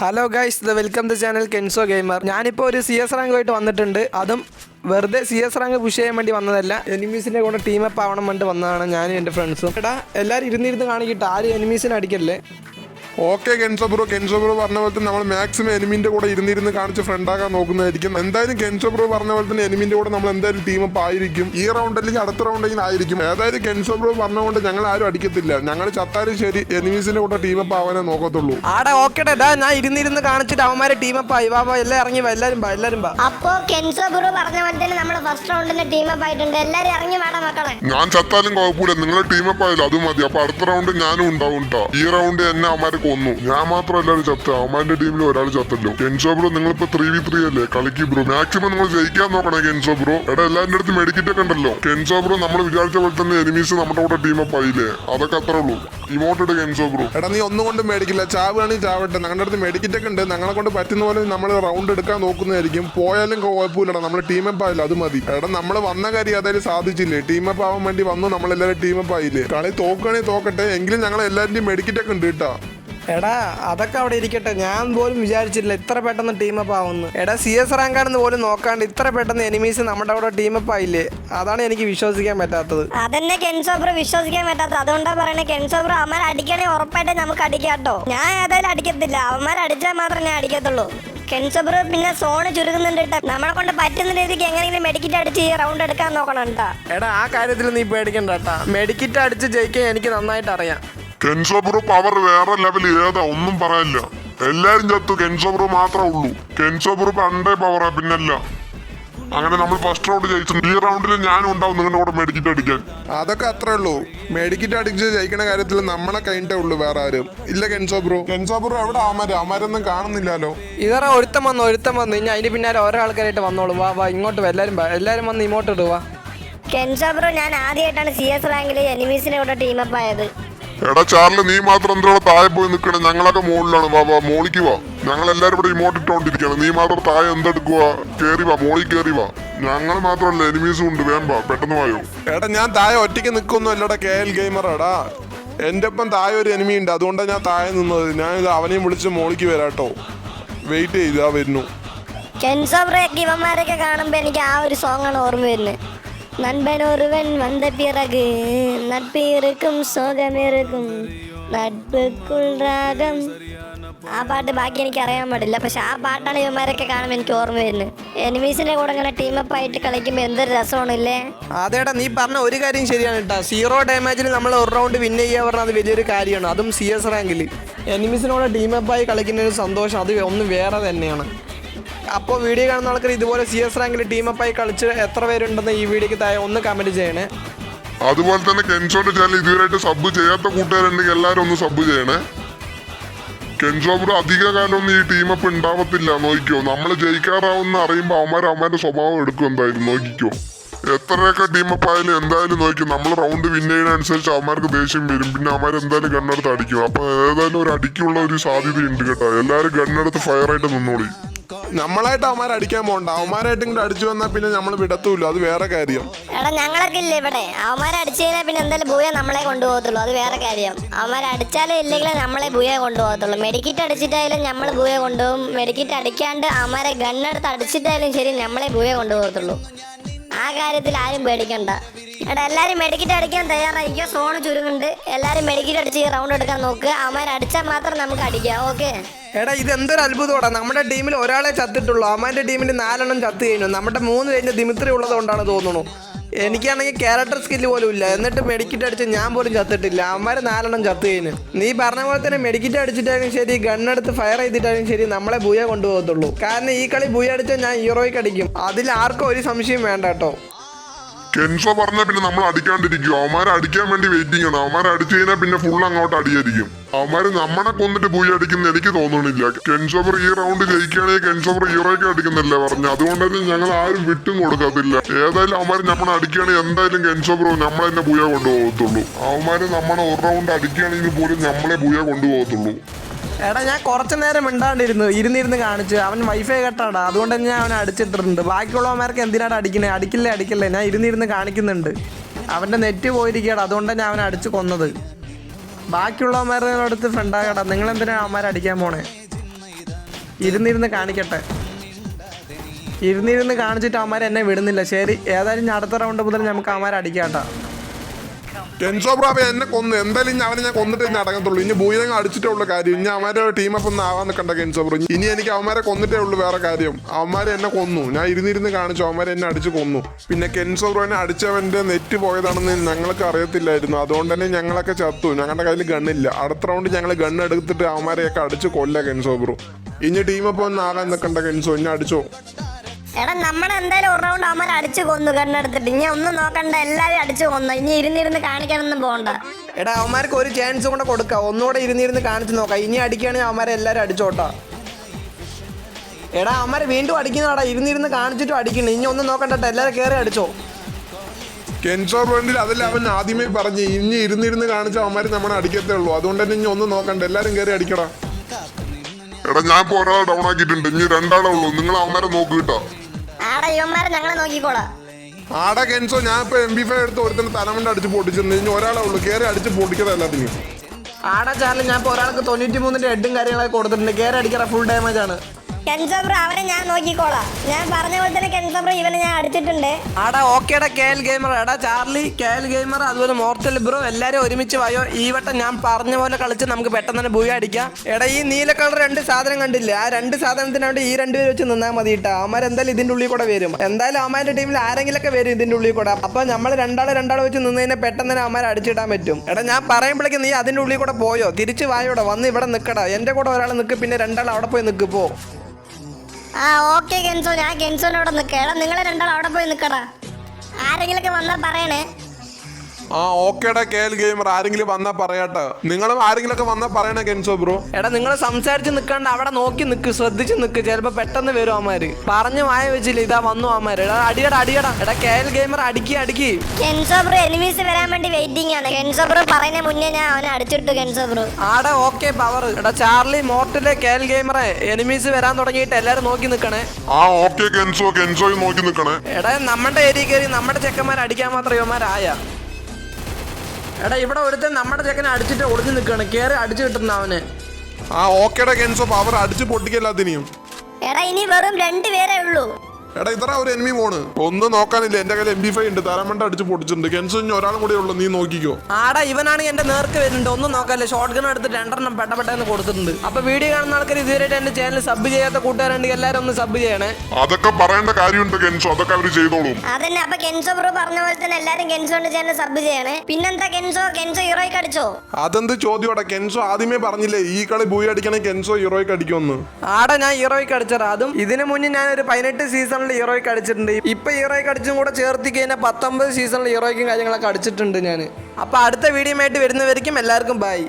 Hello guys the welcome the channel Kenzo gamer ഞാനിപ്പോൾ ഒരു C S rank ആയിട്ട് വന്നിട്ടുണ്ട്. അതും വെറുതെ സി എസ് റാങ്ക് പുഷ് ചെയ്യാൻ വേണ്ടി വന്നതല്ല. എനിമീസിന്റെ കൂടെ ടീമപ്പ് ആവണം വേണ്ടി വന്നതാണ് ഞാനും എന്റെ ഫ്രണ്ട്സും എടാ എല്ലാവരും ഇരുന്നിരുന്ന് കാണിക്കട്ടെ. ആരും എനിമീസിനെ അടിക്കല്ലേ? Okay Kenzo bro Kenzo bro പറഞ്ഞ പോലെ തന്നെ നമ്മൾ മാക്സിമം എനിമിന്റെ കൂടെ ഇരുന്നിരുന്ന് കാണിച്ച് ഫ്രണ്ട് ആക്കാൻ നോക്കുന്നതായിരിക്കും. എന്തായാലും കെൻസോ ബ്രോ പറഞ്ഞ പോലെ തന്നെ എനിമിന്റെ കൂടെ നമ്മൾ എന്തായാലും ടീം അപ്പ് ആയിരിക്കും. ഈ റൗണ്ട് അല്ലെങ്കിൽ അടുത്ത റൗണ്ടെങ്കിലും ആയിരിക്കും. ഏതായാലും കെൻസോ ബ്രോ പറഞ്ഞുകൊണ്ട് ഞങ്ങൾ ആരും അടിക്കത്തില്ല. ഞങ്ങൾ ചത്താലും ശരി എനിമീസിന്റെ കൂടെ ടീം അപ്പ് ആവാനേ നോക്കത്തുള്ളൂ. ആടെ ഓക്കെ ഞാൻ ഇരുന്നിരുന്ന് കാണിച്ചിട്ട് അവന്മാരെ ടീം അപ്പ് ആയി. വാ വാ എല്ലാം ഇറങ്ങി വാ എല്ലാരും വാ എല്ലാവരും വാ. അപ്പോ കെൻസോ ബ്രോ പറഞ്ഞ പോലെ തന്നെ നമ്മൾ ഫസ്റ്റ് റൗണ്ടിന്റെ ടീം അപ്പ് ആയിട്ടുണ്ട്. എല്ലാരും ഇറങ്ങി വേണം മക്കളെ. ഞാൻ ചത്താലും കുഴപ്പമില്ല. നിങ്ങളുടെ ടീം അപ്പ് ആയാലും അത് മതി. അപ്പൊ അടുത്ത റൗണ്ട് ഞാനും ഉണ്ടാവും ട്ടോ. ഈ റൗണ്ട് എന്നെ അവന്മാരെ കൊന്നു ഞാൻ മാത്രം എല്ലാവരും ചത്ത. അവന്മാരുടെ ടീമിൽ ഒരാൾ ചത്തല്ലോ. കെൻസോ ബ്രോ നിങ്ങളിപ്പോ ത്രീ വി ത്രീ അല്ലേ? കളിക്ക് ബ്രോ മാക്സിമം നിങ്ങൾ ജയിക്കാൻ നോക്കണേ കെൻസോ ബ്രോ എടാ എല്ലാവരുടെ അടുത്ത് മെഡിക്കറ്റ് ഒക്കെ ഉണ്ടല്ലോ. കെൻസോ ബ്രോ നമ്മൾ വിചാരിച്ച പോലെ തന്നെ എനിമീസ് നമ്മുടെ കൂടെ ടീം അപ്പ് ആയില്ലേ? അതൊക്കെ അത്രേ ഉള്ളൂ. ഇമോട്ട് കെൻസോ ബ്രോ എടാ നീ ഒന്നും കൊണ്ട് മേടിക്കില്ല. ചാവുകയാണെങ്കിൽ ചാവട്ടെ. ഞങ്ങളുടെ അടുത്ത് മെഡിക്കറ്റ് ഒക്കെ ഉണ്ട്. ഞങ്ങളെ കൊണ്ട് പറ്റുന്ന പോലെ നമ്മൾ റൗണ്ട് എടുക്കാൻ നോക്കുന്നതായിരിക്കും. പോയാലും കുഴപ്പമില്ലടാ. നമ്മൾ അപ്പ് ആയില്ല. അത് മതി. എടാ നമ്മൾ വന്ന കാര്യം അതായത് സാധിച്ചില്ലേ? അപ്പ് ആവാൻ വേണ്ടി വന്നു. നമ്മളെല്ലാവരും അപ്പ് ആയില്ലേ? കളി തോക്കുകയാണെങ്കിൽ തോക്കട്ടെ. എങ്കിലും ഞങ്ങൾ എല്ലാവരുടെയും മെഡിക്കറ്റ് ഒക്കെ ഉണ്ട് കേട്ടാ. എടാ അതൊക്കെ അവിടെ ഇരിക്കട്ടെ. ഞാൻ പോലും വിചാരിച്ചില്ല ഇത്ര പെട്ടെന്ന് ടീമപ്പ് ആവുന്നു എടാ സി എസ് റാങ്കാണെന്ന് പോലും നോക്കാണ്ട് ഇത്ര പെട്ടെന്ന് എനിമീസ് നമ്മുടെ അവിടെ ടീമപ്പ് ആയില്ലേ? അതാണ് എനിക്ക് വിശ്വസിക്കാൻ പറ്റാത്തത്. അതന്നെ കെൻസോബ്ര വിശ്വസിക്കാൻ പറ്റാത്തത്. അതുകൊണ്ടാ പറയണേ കെൻസോബ്ര അവന്മാർ അടിക്കണേ ഉറപ്പായിട്ട് നമുക്ക് അടിക്കാട്ടോ ഞാൻ ഏതായാലും അടിക്കത്തില്ല. അവന്മാർ അടിച്ചാൽ മാത്രമേ ഞാൻ അടിക്കത്തുള്ളൂ. കെൻസോബ്ര പിന്നെ സോണ് ചുരുങ്ങുന്നുണ്ട്. നമ്മളെ കൊണ്ട് പറ്റുന്ന രീതിക്ക് എങ്ങനെയെങ്കിലും മെഡിക്കറ്റ് അടിച്ച് ഈ റൗണ്ട് എടുക്കാൻ നോക്കണം കേട്ടോ. എടാ ആ കാര്യത്തിൽ നീ പേടിക്കണ്ട കേട്ടാ. മെഡിക്കിറ്റ് അടിച്ച് ജയിക്കാൻ എനിക്ക് നന്നായിട്ട് അറിയാം. കെൻസോ ബ്രോ പവർ വേറെ ലെവൽ ഏതാ? ഒന്നും പറയാനില്ല എല്ലാരും ചത്തു. കെൻസോ ബ്രോ മാത്രമേ ഉള്ളൂ. കെൻസോ ബ്രോ പണ്ടേ പവറാ പിന്നല്ല. അങ്ങനെ നമ്മൾ ഫസ്റ്റ് റൗണ്ട് ജയിച്ചു. ഈ റൗണ്ടിൽ ഞാനും ഉണ്ടാവും. നിങ്ങളുടെ കൂടെ മെഡിക്കറ്റ് അടിക്കാൻ. അതൊക്കെ അത്രേ ഉള്ളൂ. മെഡിക്കറ്റ് അടിച്ച് ജയിക്കണ കാര്യത്തിൽ നമ്മളെ കഴിഞ്ഞിട്ടേ ഉള്ളൂ വേറെ ആരും. ഇല്ല കെൻസോ ബ്രോ കെൻസോ ബ്രോ എവിടെ അമര അമരൊന്നും കാണുന്നില്ലല്ലോ. ഇതറ ഒരുത്തം വന്നു ഒരുത്തം വന്നു. ഇനി അതിന് പിന്നാലെ ഓരോ ആൾക്കാരായിട്ട് വന്നോളൂ. വാ വാ ഇങ്ങോട്ട് വാ. എല്ലാരും വാ. എല്ലാവരും വന്ന് ഇങ്ങോട്ട് ഇടുവാ കെൻസോ ബ്രോ ഞാൻ ആദ്യമായിട്ടാണ് സി എസ് റാങ്കിൽ എനിമീസിനെ കൂടെ ടീം അപ്പ് ആയത്. എടാ ചാർലി നീ മാത്രം എന്തോ താഴെ പോയി നിൽക്കണേ ഞങ്ങളൊക്കെ മുകളിലാണ് വാ വാ മോളിക്ക് വാ. ഞങ്ങൾ എല്ലാവരും ഇവിടെ ഇമോട്ട് ഇട്ടോണ്ടിരിക്കുകയാണ് നീ മാത്രം താഴെ എന്തെടുക്കുക കേറി വാ മോളി കേറി വാ. ഞങ്ങൾ മാത്രമല്ല എനിമീസും ഉണ്ട്. വേം വാ പെട്ടെന്ന് വായോ. എടാ ഞാൻ താഴെ ഒറ്റയ്ക്ക് നിൽക്കൊന്നും. അല്ലോടെ കെ എൽ ഗെയിമറാടാ. എന്റെ ഒപ്പം താഴെ ഒരു എനിമി ഉണ്ട്. അതുകൊണ്ടാണ് ഞാൻ താഴെ നിന്നത്. ഞാൻ ഇത് അവനെയും വിളിച്ച് മോളിക്ക് വരാട്ടോ. വെയിറ്റ് ചെയ്താ വരുന്നു. കെൻസോ ബ്രേക്ക് ഇവന്മാരൊക്കെ കാണുമ്പോൾ എനിക്ക് ആ ഒരു സോങ്ങാണ് ആണ് ഓർമ്മ വരുന്നത് நண்பன் ஒருவன் வந்த பிறகு நட்பு இருக்கும் சோகம் இருக்கும் രാഗം ആ പാട്ട് ബാക്കി എനിക്ക് അറിയാൻ പാടില്ല. പക്ഷെ ആ പാട്ടാണ് ഇവന്മാരൊക്കെ കാണുമ്പോൾ എനിക്ക് ഓർമ്മ വരുന്നത്. എനിമീസിന്റെ കൂടെ ഇങ്ങനെ ടീമപ്പ് ആയിട്ട് കളിക്കുമ്പോൾ എന്തൊരു രസമാണല്ലേ? അതേടാ നീ പറഞ്ഞ ഒരു കാര്യം ശരിയാണ് കേട്ടോ. സീറോ ഡാമേജിൽ നമ്മൾ ഒരു റൗണ്ട് വിൻ ചെയ്യുക പറഞ്ഞാൽ അത് വലിയൊരു കാര്യമാണ്. അതും സി എസ് റാങ്കിൽ എനിമീസിനോട് ടീമപ്പായി കളിക്കുന്ന ഒരു സന്തോഷം. അത് ഒന്ന് വേറെ തന്നെയാണ്. അപ്പോൾ വീഡിയോ കാണുന്ന ആൾക്കാർ ഇതുപോലെ സി എസ് റാങ്കിൽ ടീമപ്പായി കളിച്ച് എത്ര പേരുണ്ടെന്ന് ഈ വീഡിയോക്ക് താഴെ ഒന്ന് കമന്റ് ചെയ്യണേ. അതുപോലെ തന്നെ കെൻസോന്റെ ചാനൽ ഇതുവരെയായിട്ട് സബ് ചെയ്യാത്ത കൂട്ടുകാരുണ്ടെങ്കിൽ എല്ലാവരും ഒന്ന് സബ് ചെയ്യണേ. കെൻസോ ബ്രോ അധിക കാലമൊന്നും ഈ ടീമപ്പ് ഉണ്ടാവത്തില്ല നോക്കിക്കോ. നമ്മൾ ജയിക്കാറാവുന്ന അറിയുമ്പോൾ അവന്മാർ അവന്മാരുടെ സ്വഭാവം എടുക്കും എന്തായാലും. നോക്കിക്കോ. എത്രയൊക്കെ ടീമപ്പ് ആയാലും എന്തായാലും നോക്കി നമ്മൾ റൗണ്ട് വിൻ ചെയ്യുന്നതനുസരിച്ച് അവന്മാർക്ക് ദേഷ്യം വരും. പിന്നെ അവന്മാർ എന്തായാലും ഗണ്ണെടുത്ത് അടിക്കും. അപ്പൊ ഏതായാലും ഒരു അടിക്കുള്ള ഒരു സാധ്യതയുണ്ട് കേട്ടോ. എല്ലാവരും ഗണ്ണെടുത്ത് ഫയർ ആയിട്ട് നിന്നോളി. നമ്മളായിട്ട് അവന്മാരെ അടിക്കാൻ പോണ്ട. അവന്മാരായിട്ട് ഇങ്ങോട്ട് അടിച്ചു വന്നാൽ പിന്നെ നമ്മൾ വിടത്തൂല്ലോ. അത് വേറെ കാര്യം. എടാ ഞങ്ങളൊക്കെ ഇല്ലേ ഇവിടെ? അവന്മാരെ അടിച്ചു കഴിഞ്ഞാൽ പിന്നെ എന്തായാലും ഭൂയ നമ്മളെ കൊണ്ടുപോകത്തുള്ളൂ. അത് വേറെ കാര്യം. അവന്മാരെ അടിച്ചാലും ഇല്ലെങ്കിലും നമ്മളെ ഭൂയെ കൊണ്ടുപോകത്തുള്ളൂ. മെഡിക്കിറ്റ് അടിച്ചിട്ടായാലും നമ്മൾ ഭൂയെ കൊണ്ടുപോകും. മെഡിക്കിറ്റ് അടിക്കാണ്ട് അവന്മാരെ ഗണ്ണെടുത്ത് അടിച്ചിട്ടായാലും ശരി നമ്മളെ ഭൂയെ കൊണ്ടുപോകത്തുള്ളൂ. ആ കാര്യത്തിൽ ആരും പേടിക്കണ്ട. എടാ എല്ലാരും മെഡിക്കറ്റ് അടിക്കാൻ തയ്യാറായിരിക്കും? സോൺ ചുരുങ്ങുണ്ട് എല്ലാരും മെഡിക്കറ്റ് അടിച്ച് റൗണ്ട് എടുക്കാൻ നോക്കുക അവന്മാർ അടിച്ചാൽ മാത്രം നമുക്ക് അടിക്കാം ഓക്കെ? എടാ ഇത് എന്തൊരു അത്ഭുതമാണ് നമ്മുടെ ടീമിൽ ഒരാളെ ചത്തിട്ടുള്ളൂ. അമ്മാന്റെ ടീമിൽ നാലെണ്ണം ചത്ത് കഴിഞ്ഞു. നമ്മുടെ മൂന്ന് കഴിഞ്ഞ ദിമിത്രി ഉള്ളതുകൊണ്ടാണ് തോന്നുന്നു. എനിക്കാണെങ്കിൽ ക്യാരക്ടർ സ്കില്ല് പോലും ഇല്ല. എന്നിട്ട് മെഡിക്കറ്റ് അടിച്ച് ഞാൻ പോലും ചത്തിട്ടില്ല. അവന്മാർ നാലെണ്ണം ചത്ത് കഴിഞ്ഞു. നീ പറഞ്ഞ പോലെ തന്നെ മെഡിക്കറ്റ് അടിച്ചിട്ടാലും ശരി ഗണ്ണെടുത്ത് ഫയർ ചെയ്തിട്ടാലും ശരി നമ്മളെ ബുയ കൊണ്ടുപോകത്തുള്ളൂ. കാരണം ഈ കളി ബുയ അടിച്ചാൽ ഞാൻ ഹീറോയ്ക്ക് അടിക്കും. അതിൽ ആർക്കും ഒരു സംശയം വേണ്ട കേട്ടോ. കെൻസോ പറഞ്ഞാൽ പിന്നെ നമ്മൾ അടിക്കാണ്ടിരിക്കും. അവന്മാരെ അടിക്കാൻ വേണ്ടി വെയിറ്റിംഗ് ആണ് അവന്മാരെ അടിച്ചു കഴിഞ്ഞാൽ പിന്നെ ഫുൾ അങ്ങോട്ട് അടിയായിരിക്കും. അവന്മാര് നമ്മളെ കൊന്നിട്ട് പോയി അടിക്കുന്ന എനിക്ക് തോന്നണില്ല. കെൻസോബർ ഈ റൗണ്ട് ജയിക്കുകയാണെങ്കിൽ കെൻസോബർ ഹീറോയ്ക്ക് അടിക്കുന്നില്ലേ പറഞ്ഞു. അതുകൊണ്ട് തന്നെ ഞങ്ങൾ ആരും വിട്ടും കൊടുക്കത്തില്ല. ഏതായാലും അവന്മാര് നമ്മളെ അടിക്കുകയാണെങ്കിൽ എന്തായാലും കെൻസോബർ നമ്മളെ തന്നെ പൂയ കൊണ്ടുപോകത്തുള്ളൂ. അവന്മാര് നമ്മളെ ഒരു റൗണ്ട് അടിക്കുകയാണെങ്കിൽ പോലും നമ്മളെ പൂയ കൊണ്ടുപോകത്തുള്ളൂ. എടാ ഞാൻ കുറച്ച് നേരം മിണ്ടാണ്ടിരുന്നു. ഇരുന്നിരുന്ന് കാണിച്ചു. അവൻ വൈഫൈ കെട്ടാടാ. അതുകൊണ്ട് തന്നെ ഞാൻ അവനെ അടിച്ചിട്ടിട്ടുണ്ട്. ബാക്കിയുള്ളവന്മാർക്ക് എന്തിനാണ് അടിക്കണേ? അടിക്കില്ലേ അടിക്കില്ലേ? ഞാൻ ഇരുന്നിരുന്ന് കാണിക്കുന്നുണ്ട്. അവന്റെ നെറ്റ് പോയിരിക്കുകയാണ് അതുകൊണ്ട് ഞാൻ അവനെ അടിച്ച് കൊന്നത്. ബാക്കിയുള്ളവന്മാരുടെ അടുത്ത് ഫ്രണ്ടാകടാ നിങ്ങൾ എന്തിനാണ് അവന്മാരെ അടിക്കാൻ പോണേ? ഇരുന്നിരുന്ന് കാണിക്കട്ടെ. ഇരുന്നിരുന്ന് കാണിച്ചിട്ട് അവന്മാർ എന്നെ വിടുന്നില്ല. ശരി ഏതായാലും അടുത്ത റൗണ്ട് മുതൽ നമുക്ക് അവന്മാരെ അടിക്കാട്ടാ. കെൻസോ അവൻ എന്നെ കൊന്നു. എന്തായാലും ഇനി അവനെ ഞാൻ കൊന്നിട്ട് ഇനി അടങ്ങത്തുള്ളൂ. ഇനി ഭൂരിതങ്ങൾ അടിച്ചിട്ടേ ഉള്ളൂ കാര്യം. ഇനി അവന്മാരെ ടീം അപ്പം ഒന്നും ആവാൻ നിൽക്കണ്ട കെൻസോ ബ്രോ. ഇനി എനിക്ക് അവന്മാരെ കൊന്നിട്ടേ ഉള്ളൂ വേറെ കാര്യം. അവന്മാരെ എന്നെ കൊന്നു. ഞാൻ ഇരുന്നിരുന്ന് കാണിച്ചു. അവന്മാരെ എന്നെ അടിച്ച് കൊന്നു. പിന്നെ കെൻസോ ബ്രോനെ അടിച്ചവന്റെ നെറ്റ് പോയതാണെന്ന് ഞങ്ങൾക്ക് അറിയത്തില്ലായിരുന്നു. അതുകൊണ്ട് തന്നെ ഞങ്ങളൊക്കെ ചത്തു. ഞങ്ങളുടെ കയ്യിൽ ഗണ്ണില്ല അടുത്ത റൗണ്ട് ഞങ്ങൾ ഗണ്ണ് എടുത്തിട്ട് അവന്മാരെയൊക്കെ അടിച്ച് കൊല്ല കെൻസോ ബ്രോ. ഇനി ടീം അപ്പം ഒന്നും ആകാൻ നിൽക്കണ്ട കെൻസോ. ഇനി അടിച്ചോ. എടാ നമ്മളെ എന്തായാലും ഒരു റൗണ്ട് അവന്മാർ അടിച്ചു കൊന്നു കണ്ണെടുത്തിട്ട് ഇനി ഒന്നും നോക്കണ്ട എല്ലാവരും അടിച്ചു കൊന്നു. ഇനി ഇരുന്നിരുന്ന് കാണിക്കാനൊന്നും പോകണ്ട എടാ അവന്മാർക്ക് ഒരു ചാൻസ് കൂടെ കൊടുക്ക. ഒന്നുകൂടെ ഇരുന്നിരുന്ന് കാണിച്ചു നോക്ക. ഇനി അടിക്കുകയാണെങ്കിൽ അവന്മാരെ എല്ലാവരും അടിച്ചോട്ടോ എടാ അവന്മാരെ വീണ്ടും അടിക്കുന്നതാടാ. ഇരുന്നിരുന്ന് കാണിച്ചിട്ടും അടിക്കണ്ട ഇനി ഒന്നും നോക്കണ്ട എല്ലാവരും കയറി അടിച്ചോ. കെൻസോ ബ്രാൻഡിൽ അതല്ല അവൻ ആദ്യമേ പറഞ്ഞു. ഇനി ഇരുന്നിരുന്ന് കാണിച്ച അവന്മാര് നമ്മളെ അടിക്കത്തേ ഉള്ളൂ. അതുകൊണ്ട് തന്നെ ഇനി ഒന്നും നോക്കണ്ട. എല്ലാരും കയറി അടിക്കടാ. എടാ ഞാൻ ഇപ്പൊ ഒരാളെ ഡൗൺ ആക്കിയിട്ടുണ്ട്. ഇനി രണ്ടാളേ ഉള്ളൂ. നിങ്ങൾ അവന്മാരെ നോക്കിട്ടാ ആടാ ഇവന്മാരെ ഞങ്ങളെ നോക്കിക്കോളാം. ആടാ കെൻസോ ഞാൻ ഇപ്പൊ എം ബി ഫൈവ് എടുത്ത് ഒരുത്തിന് തലമണ്ട അടിച്ച് പൊട്ടിച്ചിരുന്നു ഇനി ഒരാളെ ഉള്ളൂ. കയറി അടിച്ച് പൊട്ടിക്കടാ എല്ലാത്തിനും ആടാ ചാർലി ഞാൻ ഇപ്പൊ ഒരാൾക്ക് തൊണ്ണൂറ്റി മൂന്നിന്റെ ഹെഡും കാര്യങ്ങളൊക്കെ കൊടുത്തിട്ടുണ്ട്. കയറി അടിക്കാറ ഫുൾ ഡാമേജ് ആണ്. കെൻസോബ്രോ അവനെ ഞാൻ നോക്കിക്കോളാം. ഞാൻ പറഞ്ഞ പോലെ തന്നെ കെൻസോബ്രോ ഇവനെ ഞാൻ അടിച്ചിട്ടുണ്ട്. ആടാ ഓക്കേടാ കെ എൽ ഗെയിമർ എടാ ചാർലി കെ എൽ ഗെയിമർ അതുപോലെ മോർട്ടൽ ബ്രോ എല്ലാരും ഒരുമിച്ച് വായോ. ഈ വട്ടം ഞാൻ പറഞ്ഞ പോലെ കളിച്ച് നമുക്ക് പെട്ടെന്ന് തന്നെ ഭൂയ അടിക്കാം. എടാ ഈ നീല കളർ രണ്ട് സാധനം കണ്ടില്ലേ? ആ രണ്ട് സാധനത്തിന് വേണ്ടി ഈ രണ്ടുപേര് വെച്ച് നിന്നാൽ മതി കേട്ടോ അവന്മാർ എന്തായാലും ഇതിന്റെ ഉള്ളിൽ കൂടെ വരും. എന്തായാലും അവന്മാരുടെ ടീമിൽ ആരെങ്കിലൊക്കെ വരും ഇതിന്റെ ഉള്ളിൽ കൂടെ. അപ്പൊ നമ്മൾ രണ്ടാളെ രണ്ടാളെ വെച്ച് നിന്ന് കഴിഞ്ഞാൽ പെട്ടെന്ന് തന്നെ അവന്മാരെ അടിച്ചിടാൻ പറ്റും. എടാ ഞാൻ പറയുമ്പോഴേക്കും നീ അതിന്റെ ഉള്ളിൽ കൂടെ പോയോ? തിരിച്ച് വായോടെ വന്ന് ഇവിടെ നിൽക്കടാ എന്റെ കൂടെ ഒരാൾ നിൽക്ക് പിന്നെ രണ്ടാൾ അവിടെ പോയി നിൽക്ക് പോ. ആ ഓക്കെ കെൻസോ ഞാൻ കെൻസോനോട് നിൽക്കാം എടാ നിങ്ങൾ രണ്ടാളും അവിടെ പോയി നിൽക്കടാ ആരെങ്കിലൊക്കെ വന്നാൽ പറയണേ. ആ ഓക്കേടാ കെ എൽ ഗെയിമർ. ആരെങ്കിലും വന്നാ പറയാട്ടെ. നിങ്ങളും ആരെങ്കിലും ഒക്കെ വന്നാ പറയണേ കെൻസോ ബ്രോ. എടാ നിങ്ങൾ സംസാരിച്ച് നിൽക്കാണ്ട് അവിടെ നോക്കി നിൽക്ക് ശ്രദ്ധിച്ച് നിൽക്ക് ചിലപ്പോ പെട്ടെന്ന് വരും അവന്മാര്. പറഞ്ഞു മായ വെച്ചില്ല ഇതാ വന്നു അവന്മാര്. എടാ അടിയടാ അടിയടാ. എടാ കെ എൽ ഗെയിമർ അടിക്കി അടിക്കി. കെൻസോ ബ്രോ എനിമീസ് വരാൻ വേണ്ടി വെയിറ്റിംഗ് ആണ്. കെൻസോ ബ്രോ പറയുന്ന മുന്നേ ഞാൻ അവനെ അടിച്ചിട്ടു കെൻസോ ബ്രോ. ആടെ ഓക്കെ പവർ എടാ ചാർലി മോർട്ടിലെ കെ എൽ ഗെയിമറെ എനിമീസ് വരാൻ തുടങ്ങിയിട്ട് എല്ലാരും നോക്കി നിൽക്കണേ ആ ഓക്കെ കെൻസോ കെൻസോയും നോക്കി നിൽക്കണേ എടാ നമ്മുടെ ഏരിയ കയറി നമ്മുടെ ചെക്കന്മാർ അടിക്കാൻ മാത്രം ഇവന്മാരായ. എടാ ഇവിടെ ഒരുത്തൻ നമ്മുടെ ചെക്കനെ അടിച്ചിട്ട് ഒളിഞ്ഞു നിൽക്കുകയാണ് കയറി അടിച്ചു കിട്ടുന്ന അവന്. ആ ഓക്കേടാ കെൻസോ പവർ അടിച്ച് പൊട്ടിക്കല്ലാത്തിനെയും. എടാ ഇനി വെറും രണ്ട് പേരേ ഉള്ളൂ. എടാ ഇത്ര ഒരു എനിമി പോണ് ഒന്നും നോക്കാനില്ല എന്റെ കയ്യിൽ എം ബി ഫൈവ് ഉണ്ട്. തരമണ്ട അടിച്ച് പൊട്ടിച്ചിട്ടുണ്ട്. കെൻസു ഒരാളും കൂടെ ഉള്ളു. നീ നോക്കിക്കോ. ആടാ ഇവനാണ് എന്റെ നേർക്ക് വരുന്നുണ്ട്. ഒന്നും നോക്കാല്ലേ ഷോർട്ട് ഗൺ എടുത്ത് രണ്ടെണ്ണം പെട്ടപ്പെട്ടെന്ന് കൊടുത്തിട്ടുണ്ട്. അപ്പൊ വീഡിയോ കാണുന്ന ആൾക്കാർ ഇതുവരെയായിട്ട് എന്റെ ചാനൽ സബ് ചെയ്യാത്ത കൂട്ടുകാരുണ്ടെങ്കിൽ എല്ലാരും ഒന്ന് സബ് ചെയ്യണേ. അതൊക്കെ പറയേണ്ട കാര്യമുണ്ട് കെൻസു അതൊക്കെ അവർ ചെയ്തോളൂ. അതന്നെ അപ്പൊ കെൻസോ ബ്രോ പറഞ്ഞ പോലെ തന്നെ എല്ലാരും കെൻസോന്റെ ചാനൽ സബ് ചെയ്യണേ. പിന്നെന്താ കെൻസോ കെൻസോ ഹീറോയ്ക്ക് അടിച്ചോ? അതെന്ത് ചോദ്യോടെ കെൻസോ ആദ്യമേ പറഞ്ഞില്ലേ ഈ കളി ഭൂയി അടിക്കണേ കെൻസോ ഹീറോയ്ക്ക് അടിക്കുമെന്ന്. ആടാ ഞാൻ ഹീറോയ്ക്ക് അടിച്ചത്. അതും ഇതിനു മുന്നേ ഞാൻ ഒരു പതിനെട്ട് സീസണിൽ ഹീറോയ്ക്ക് അടിച്ചിട്ടുണ്ട്. ഇപ്പൊ ഹീറോയ്ക്ക് അടിച്ചും കൂടെ ചേർത്തി കഴിഞ്ഞാൽ പത്തൊമ്പത് സീസണിൽ ഹീറോയ്ക്കും കാര്യങ്ങളൊക്കെ അടിച്ചിട്ടുണ്ട് ഞാൻ അപ്പൊ അടുത്ത വീഡിയോ ആയിട്ട് വരുന്നവരിക്കും എല്ലാവർക്കും ബൈ